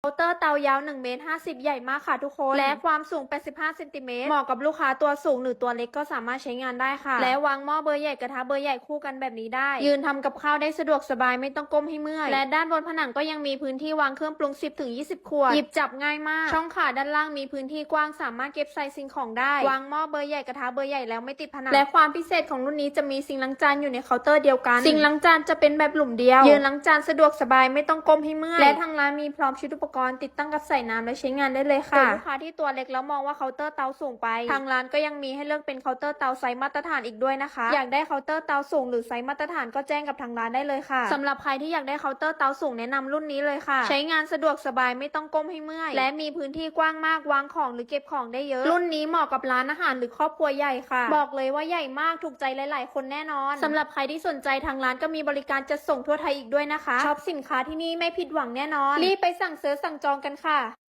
เคาน์เตอร์เตายาว1เมตร50 ใหญ่มากค่ะทุกคน และความสูง 85เซนติเมตรเหมาะกับลูกค้าตัวสูงหรือตัวเล็กก็สามารถใช้งานได้ค่ะ และวางหม้อเบอร์ใหญ่กระทะเบอร์ใหญ่คู่กันแบบนี้ได้ ยืนทำกับข้าวได้สะดวกสบายไม่ต้องก้มให้เมื่อย และด้านบนผนังก็ยังมีพื้นที่วางเครื่องปรุง 10ถึง20 ขวด หยิบจับง่ายมาก ช่องขาด้านล่างมีพื้นที่กว้างสามารถเก็บใส่สิ่งของได้ วางหม้อเบอร์ใหญ่กระทะเบอร์ใหญ่แล้วไม่ติดผนัง และความพิเศษของรุ่นนี้จะมีซิงค์ล้างจานอยู่ในเคาน์เตอร์เดียวกันซิงค์ล้างจานจะเป็นแบบหลุมเดียว ยืนล้างจานสะดวกสบายไม่ต้องก้มให้เมื่อย และทางร้านมีพร้อมชุดอุปกรณ์ติดตั้งกับใส่น้ำและใช้งานได้เลยค่ะส่วนลูกค้าที่ตัวเล็กแล้วมองว่าเคาน์เตอร์เตาสูงไป ทางร้านก็ยังมีให้เลือกเป็นเคาน์เตอร์เตาไซส์มาตรฐานอีกด้วยนะคะ อยากได้เคาน์เตอร์เตาสูงหรือไซส์มาตรฐานก็แจ้งกับทางร้านได้เลยค่ะสำหรับใครที่อยากได้เคาน์เตอร์เตาสูงแนะนำรุ่นนี้เลยค่ะ ใช้งานสะดวกสบายไม่ต้องก้มให้เมื่อย และมีพื้นที่กว้างมากวางของหรือเก็บของได้เยอะ รุ่นนี้เหมาะกับร้านอาหารหรือครอบครัวใหญ่ค่ะ บอกเลยว่าใหญ่มากถูกใจหลาย ๆ คนแน่นอนสำหรับใครที่สนใจทางร้านก็มีบริการจัดส่งทั่วไทยอีกด้วยนะคะช็อปสินค้าที่นี่ไม่ผิดหวังแน่นอนรีบไปสั่งซื้อสั่งจองกันค่ะ